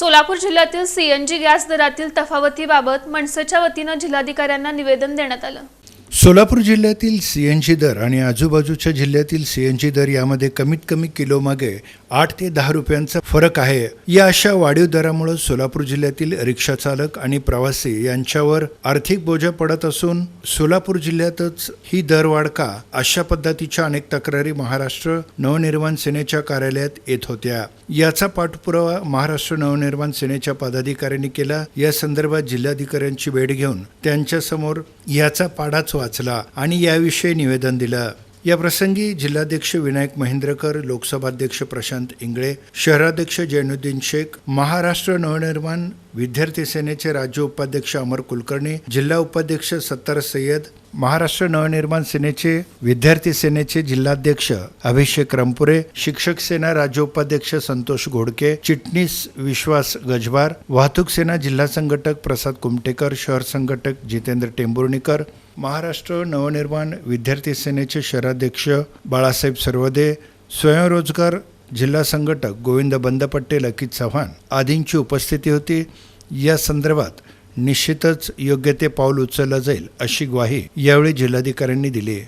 सोलापूर जिल्ह्यातील CNG gas दरातील तफावतीबाबत मनसेच्या वतीनं जिल्हाधिकाऱ्यांना निवेदन देण्यात आलं. सोलापूर जिल्ह्यातील सीएनजी दर आणि आजूबाजूच्या जिल्ह्यातील सीएनजी दर यामध्ये कमीत कमी किलोमागे आठ ते दहा रुपयांचा फरक आहे. या अशा वाढीव दरामुळे सोलापूर जिल्ह्यातील रिक्षा चालक आणि प्रवासी यांच्यावर आर्थिक बोजा पडत असून सोलापूर जिल्ह्यातच ही दरवाढ का अशा पद्धतीच्या अनेक तक्रारी महाराष्ट्र नवनिर्माण सेनेच्या कार्यालयात येत होत्या. याचा पाठपुरावा महाराष्ट्र नवनिर्माण सेनेच्या पदाधिकाऱ्यांनी केला. या संदर्भात जिल्हाधिकाऱ्यांची भेट घेऊन त्यांच्यासमोर याचा पाडाच वाचला आणि याविषयी निवेदन दिलं. या प्रसंगी जिल्हाध्यक्ष विनायक महेंद्रकर लोकसभाध्यक्ष प्रशांत इंगळे शहराध्यक्ष जैनुद्दीन शेख महाराष्ट्र नवनिर्माण विद्यार्थी सेनेचे राज्य उपाध्यक्ष अमर कुलकर्णी जिल्हा उपाध्यक्ष सत्तार सय्यद महाराष्ट्र नवनिर्माण सेनेचे विद्यार्थी सेनेचे जिल्हाध्यक्ष अभिषेक रंपुरे शिक्षक सेना राज्योपाध्यक्ष संतोष घोडके चिटणीस विश्वास गजबार वाहतूक सेना जिल्हा संघटक प्रसाद कुमटेकर शहर संघटक जितेंद्र टेंभुर्णीकर महाराष्ट्र नवनिर्माण विद्यार्थी सेनेचे शहराध्यक्ष बाळासाहेब सर्वदे स्वयंरोजगार जिल्हा संघटक गोविंद बंदपट्टे लकित चव्हाण आदींची उपस्थिती होती. या संदर्भात निश्चितच योग्य ते पाऊल उचललं जाईल अशी ग्वाही यावेळी जिल्हाधिकाऱ्यांनी दिली